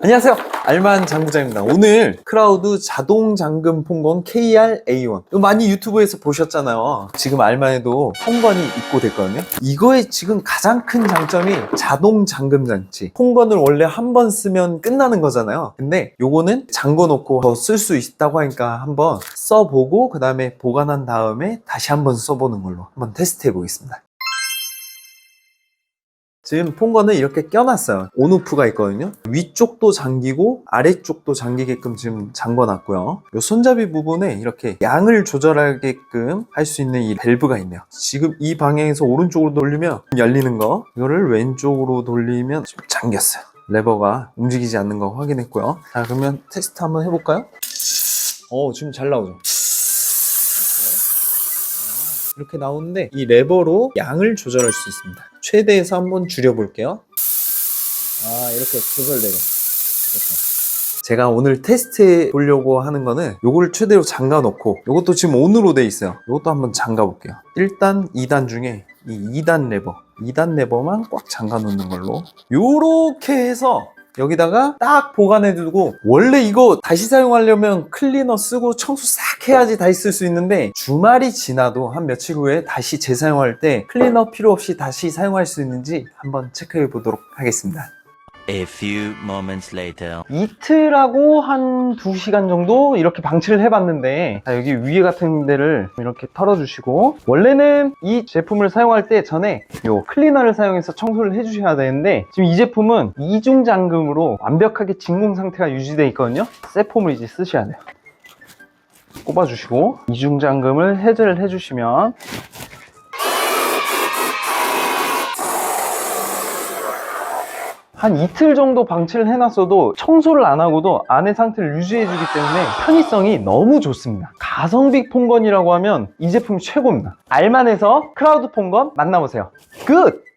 안녕하세요. 알만 장부장입니다. 오늘 크라우드 자동 잠금 폰건 KR-A1. 이거 많이 유튜브에서 보셨잖아요. 지금 알만에도 폰건이 입고됐거든요. 이거의 지금 가장 큰 장점이 자동 잠금 장치. 폰건을 원래 한 번 쓰면 끝나는 거잖아요. 근데 요거는 잠궈 놓고 더 쓸 수 있다고 하니까 한번 써보고 그 다음에 보관한 다음에 다시 한번 써보는 걸로 한번 테스트 해 보겠습니다. 지금 폰건을 이렇게 껴놨어요. 온오프가 있거든요. 위쪽도 잠기고 아래쪽도 잠기게끔 지금 잠궈놨고요. 이 손잡이 부분에 이렇게 양을 조절하게끔 할 수 있는 이 밸브가 있네요. 지금 이 방향에서 오른쪽으로 돌리면 열리는 거, 이거를 왼쪽으로 돌리면 지금 잠겼어요. 레버가 움직이지 않는 거 확인했고요. 자, 그러면 테스트 한번 해볼까요? 어, 지금 잘 나오죠? 이렇게 나오는데 이 레버로 양을 조절할 수 있습니다. 최대에서 한번 줄여볼게요. 아 이렇게 조절되고 좋다. 제가 오늘 테스트해 보려고 하는 거는 요걸 최대로 잠가 놓고 요것도 지금 온으로 돼 있어요. 요것도 한번 잠가 볼게요. 1단, 2단 중에 이 2단 레버 2단 레버만 꽉 잠가 놓는 걸로 요렇게 해서 여기다가 딱 보관해 두고 원래 이거 다시 사용하려면 클리너 쓰고 청소 싹 해야지 다시 쓸 수 있는데 주말이 지나도 한 며칠 후에 다시 재사용할 때 클리너 필요 없이 다시 사용할 수 있는지 한번 체크해 보도록 하겠습니다. A few moments later. 이틀하고 한 2시간 정도 이렇게 방치를 해봤는데 자, 여기 위에 같은 데를 이렇게 털어주시고 원래는 이 제품을 사용할 때 전에 요 클리너를 사용해서 청소를 해주셔야 되는데 지금 이 제품은 이중 잠금으로 완벽하게 진공 상태가 유지되어 있거든요 세폼을 이제 쓰셔야 돼요 꼽아주시고 이중 잠금을 해제를 해주시면 한 이틀 정도 방치를 해놨어도 청소를 안 하고도 안의 상태를 유지해주기 때문에 편의성이 너무 좋습니다. 가성비 폰건이라고 하면 이 제품이 최고입니다. 알만해서 크라우드 폰건 만나보세요. 끝!